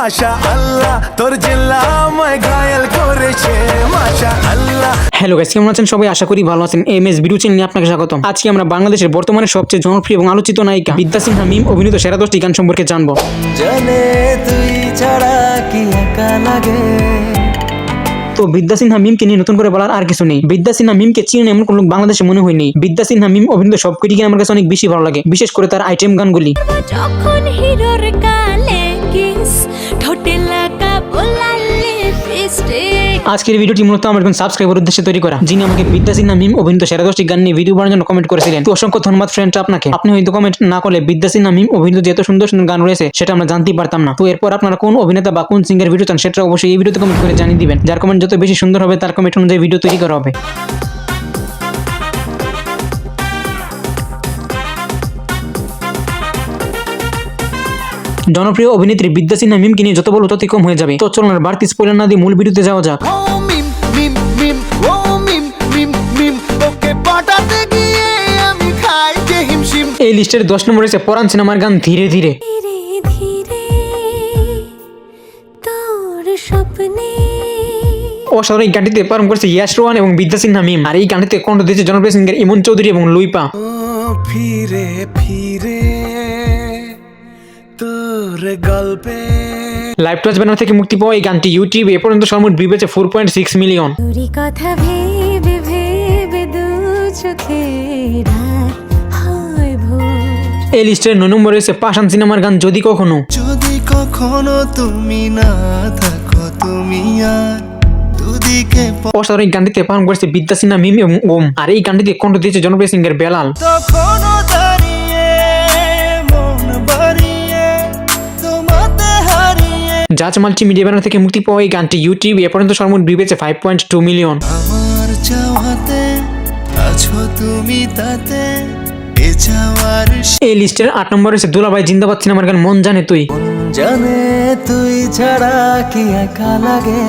বলেছে মাশা আল্লাহ তোর জেলা আমায় ঘায়াল করেছে মাশা আল্লাহ হ্যালো গাইস কেমন আছেন? সবাই আশা করি ভালো আছেন। এম এস ভিডিও চ্যানেলে আপনাকে স্বাগতম। আজকে আমরা বাংলাদেশের বর্তমানে সবচেয়ে জনপ্রিয় এবং আলোচিত নায়িকা বিদ্যা সিনহা মিম অভিনীত সেরা দশটি গান সম্পর্কে জানব। জানে তুই ছাড়া কি একা লাগে? তো বিদ্যা সিনহা মিমকে নিয়ে নতুন করে বলার আর কিছু নেই। বিদ্যা সিনহা মিমকে চিনেন এমন কোনো লোক বাংলাদেশে মনে হয়নি। বিদ্যা সিনহা মিম অভিনীত সবকটি গান আমার কাছে অনেক বেশি ভালো লাগে বিশেষ করে তার আইটেম গানগুলি। যখন হিরোর গালে কিস আজকের ভিডিওটি মূলত আমার একজন সাবস্ক্রাইবার উদ্দেশ্যে তৈরি করা, যিনি আমাকে বিদ্যা সিনহা মিম, অভিনীত সেরা দশটি গান নিয়ে ভিডিও বানানোর জন্য কমেন্ট করেছিলেন। তো অসংখ্য ধন্যবাদ ফ্রেন্ড আপনাকে। আপনি হয়তো কমেন্ট না করলে বিদ্যা সিনহা মিম, অভিনীত যে এত সুন্দর সুন্দর গান রয়েছে, সেটা আমরা জানতেই পারতাম না। তো এরপর আপনারা কোন অভিনেতা বা কোন সিঙ্গার ভিডিও চান, সেটা অবশ্যই এই ভিডিওতে কমেন্ট করে জানিয়ে দিবেন। যার কমেন্ট যত বেশি সুন্দর হবে, তার কমেন্ট অনুযায়ী ভিডিও তৈরি করা হবে। জনপ্রিয় অভিনেত্রী বিদ্যা সিনহা মিমকে নিয়ে যত বলো ততই কম হয়ে যাবে। তো চলুন আর বাড়তি স্পয়লার না দিয়ে মূল ভিডিওতে যাওয়া যাক। ও মিম মিম মিম ও মিম মিম মিম ওকে পটাতে গিয়ে আমি খাই যে হিমশিম। এই লিস্টের দশ নম্বরে রয়েছে পরাণ সিনেমার গান ধীরে ধীরে। ধীরে ধীরে অসাধারণ এই গানটিতে পারম করেছে ইয়াশ রোহান এবং বিদ্যা সিনহা মিম। আর এই গানটিতে কণ্ঠ দিয়েছে জনপ্রিয় সিঙ্গার ইমন চৌধুরী এবং লুইপা। ফিরে ফিরে। লাইভ টচ ব্যানার থেকে মুক্তি পাওয়া এই গানটি ইউটিউবে এ পর্যন্ত সর্বোচ্চ ভিউ পেয়েছে ফোর পয়েন্ট সিক্স মিলিয়ন কথা ভেবে ভেবে দু চোখে এই লিস্টের নয় নম্বরে রয়েছে পাশান সিনেমার গান যদি কখনো। যদি কখনো তুমি না থাকো তুমি আর অসাধারণ এই গানটিতে পালন করেছে বিদ্যা সিনহা মিম এবং ওম। আর এই গানটিতে কণ্ঠ দিয়েছে জনপ্রিয় সিঙ্গার বেলাল। তখনও জাজ মাল্টি মিডিয়া ব্যানার থেকে মুক্তি পাওয়া এই গানটি ইউটিউবে এ পর্যন্ত সর্বোচ্চ ভিউ পেয়েছে ফাইভ পয়েন্ট টু মিলিয়ন আমার চাওয়াতে আছো তুমি তাতে এই লিস্টের আট নম্বর রয়েছে দুলাভাই জিন্দাবাদ সিনেমার গান মন জানে তুই। জানে তুই ছাড়া কি একা লাগে।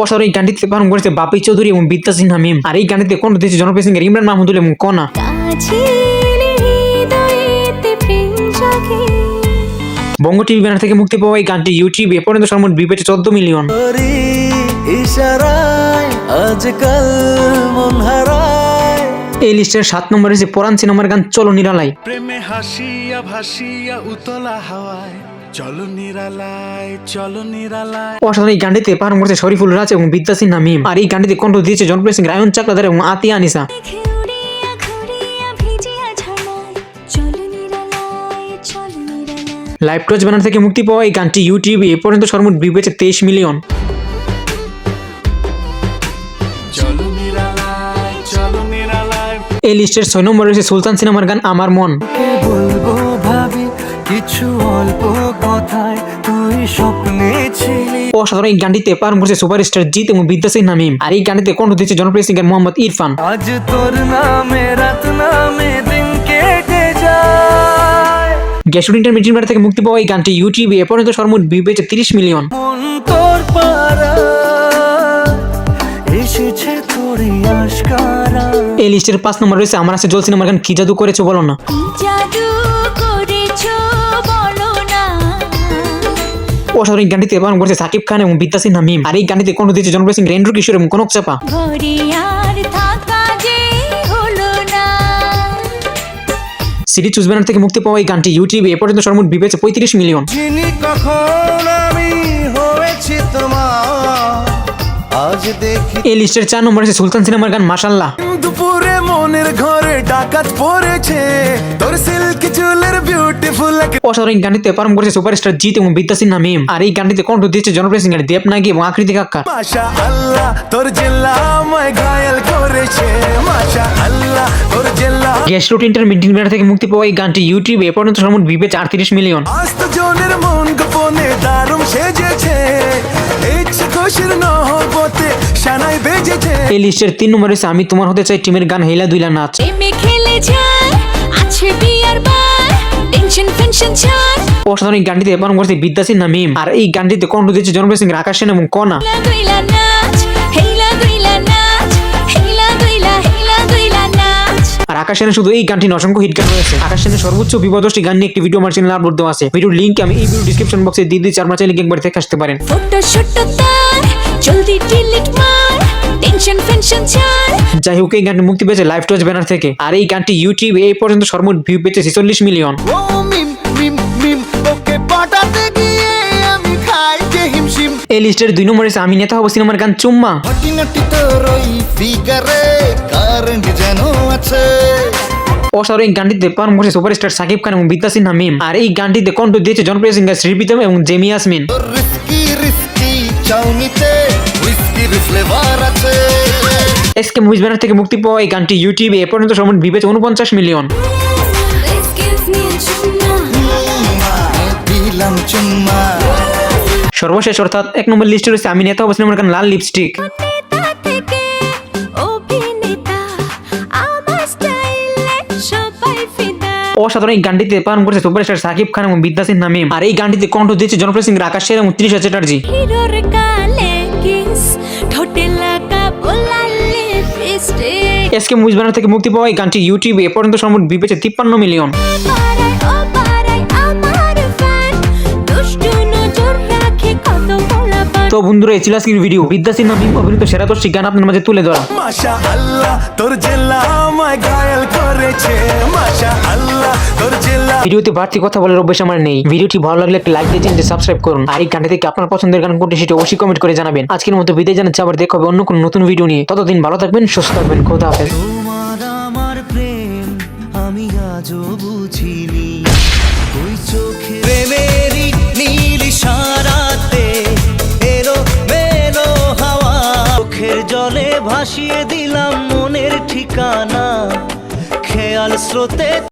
অসাধারণ এই গানটিতে পালন করেছে বাপি চৌধুরী এবং বিদ্যা সিনহা মিম। আর এই গানটিতে কোন দিয়েছে জনপ্রিয় সিঙ্গার ইমরান মাহমুদুল এবং কনা বঙ্গ টিভি ব্যানার থেকে মুক্তি পাওয়া এই গানটি ইউটিউবে এ পর্যন্ত সর্বোচ্চ ভিউ পেয়েছে চোদ্দ মিলিয়ন। আজকাল মন হারায়। এই লিস্টের সাত নম্বরে রয়েছে পরাণ সিনেমার গান চলো নিরালাই প্রেমে হাসিয়া ভাসিয়া উতলা হাওয়ায় চলো নিরালায় চলো নিরালায়। অসাধারণ এই গানটিতে পালন করেছে শরীফুল রাজ এবং বিদ্যা সিনহা মিম। আর এই গানটিতে কণ্ঠ দিয়েছে জনপ্রিয় সিং রায়ন চাকলাদার এবং Atiya Anisa. Live touch banner থেকে মুক্তি পাওয়া এই গানটি ইউটিউবে এ পর্যন্ত সর্বোচ্চ ভিউ পেয়েছে তেইশ মিলিয়ন এই লিস্টের ছয় নম্বর রয়েছে সুলতান সিনেমার গান আমার মন। কে বলব ভাবি কিছু অল্প কথায় তুই স্বপ্নে ছিলি। অসাধারণ এই গানটিতে পালন করেছে সুপারস্টার জিৎ এবং বিদ্যা সিনহা মিম। আর এই গানটিতে কণ্ঠ দিয়েছে জনপ্রিয় সিঙ্গার মোহাম্মদ ইরফান। আজ তোর নামে রাত গ্যাসুড ইন্টারমিডিয়েট ব্যানার থেকে মুক্তি পাওয়া এই গানটি ইউটিউবে এ পর্যন্ত সর্বোচ্চ ভিউ পেয়েছে তিরিশ মিলিয়ন। এই লিস্টের পাঁচ নম্বর রয়েছে আমার আছে জল সিনেমার গান কি জাদু করেছ বলো না। অসাধারণ গানটিতে পালন করেছে সাকিব খান এবং বিদ্যা সিনহা মিম। আর এই গানটিতে কণ্ঠ দিয়েছে জনপ্রিয় সিং রেন্দ্র কিশোর এবং কনক চাপা। সিডি চুজ ব্যানার থেকে মুক্তি পাওয়া এই গানটি ইউটিউবে এ পর্যন্ত ভিউ পেয়েছে পঁয়ত্রিশ মিলিয়ন। আজ দেখি এই লিস্টের চার নম্বর আছে সুলতান সিনেমার গান মাসাল্লাহ দুপুরে মনের ঘরে ডাকাত পড়েছে তোর সিল্ক চুলের বিউটিফুল অসাধারণ এই গানটিতে পালন করেছে সুপারস্টার জিৎ এবং বিদ্যা সিনহা মিম। আর এই গানটিতে কণ্ঠ দিয়েছে জনপ্রিয় সিঙ্গার দেব নাগি এবং আকৃতি মাশাআল্লাহ তোর জেলা আমায় ঘায়াল করেছে। গ্যাস রুট ইন্টারমিডিয়েট ব্যানার থেকে মুক্তি পাওয়া এই গানটি ইউটিউবে এ পর্যন্ত ভিউ পেয়েছে আটত্রিশ মিলিয়ন। আস্ত জনের মন গোপনে দারুণ সেজেছে। ইচ্ছে খুশির নহবতে সানাই বেজেছে। এই লিস্টের তিন নম্বর রয়েছে আমি তোমার হতে চাই টিমের গান হেলা দুইলা নাচ। প্রেমে খেলে যায় আছে বিয়ার বার টেনশন ফেনশন ছাড়। অসাধারণ এই গানটিতে পালন করেছে বিদ্যা সিনহা মিম। আর এই গানটিতে কণ্ঠ দিয়েছে জনপ্রিয় সিং আকাশ সেন এবং কনা দুইলা নাচ। আকাশ সেনের শুধু এই গানটি অসংখ্য হিট গান রয়েছে। আকাশ সেনের সর্বোচ্চ বিপদশটি গান নিয়ে একটি ভিডিও আমার চ্যানেল আপলোড দেওয়া আছে। ভিডিওর লিঙ্ক আমি এই ভিডিও ডিসক্রিপশন বক্সে দিয়ে দিচ্ছি আপনারা চাইলে একবার দেখে আসতে পারেন। ফটো শটো তার জলদি ডিলিট মার টেনশন ফেনশন ছাড়। যাই হোক এই গানটি মুক্তি পেয়েছে লাইফ টচ ব্যানার থেকে। আর এই গানটি ইউটিউবে এই পর্যন্ত সর্বমোট ভিউ পেয়েছে ছেচল্লিশ মিলিয়ন এই লিস্টের দুই নম্বরে আমি নেতা হব সিনেমার গান চুম্মা। অসাধারণ এই গানটিতে পারম করছে সুপারস্টার সাকিব খান এবং বিদ্যা সিনহা মিম। আর এই গানটিতে কণ্ঠ দিয়েছে জনপ্রিয় সিঙ্গার শ্রীপ্রীতম এবং জেমি আছে। এসকে মুভিজ ব্যানার থেকে মুক্তি পাওয়া এই গানটি ইউটিউবে এ পর্যন্ত ভিউ পেয়েছে উনপঞ্চাশ মিলিয়ন। চুম্মা। সর্বশেষ অর্থাৎ এক নম্বর লিস্টে রয়েছে আমি নেতা হব সিনেমার গান লাল লিপস্টিক অসাধারণ এই গানটিতে পালন করেছে সুপারস্টার সাকিব খান এবং বিদ্যা সিনহা মিম আর এই গানটিতে কণ্ঠ দিয়েছে জনপ্রিয় সিঙ্গার আকাশ এবং Trisha Chatterjee. SK movies banner থেকে মুক্তি পাওয়া এই গানটি ইউটিউবে এ পর্যন্ত সর্বমোট ভিউ তিপ্পান্ন মিলিয়ন তো বন্ধুরা এই ছিল আজকের ভিডিও বিদ্যা সিনহা মিম অভিনীত সেরা দশটি গান আপনার মাঝে তুলে ধরা। মাশা আল্লাহ তোর জেলা আমায় ঘায়াল করেছে। মাশা আল্লাহ তোর জেলা ভিডিওতে বাড়তি কথা বলার অভ্যাস আমার নেই। ভিডিওটি ভালো লাগলে একটা লাইক দিয়ে চ্যানেলটি সাবস্ক্রাইব করুন। আর এই গানটি থেকে আপনার পছন্দের গান কোনটি সেটা অবশ্যই কমেন্ট করে জানাবেন। আজকের মতো বিদায় জানাচ্ছি আবার দেখা হবে অন্য কোনো নতুন ভিডিও নিয়ে। ততদিন ভালো থাকবেন সুস্থ থাকবেন। খোদা হাফেজ। তোমার আমার প্রেম আমি আজও বুঝিনি। ভাসিয়ে দিলাম মনের ঠিকানা। খেয়াল স্রোতে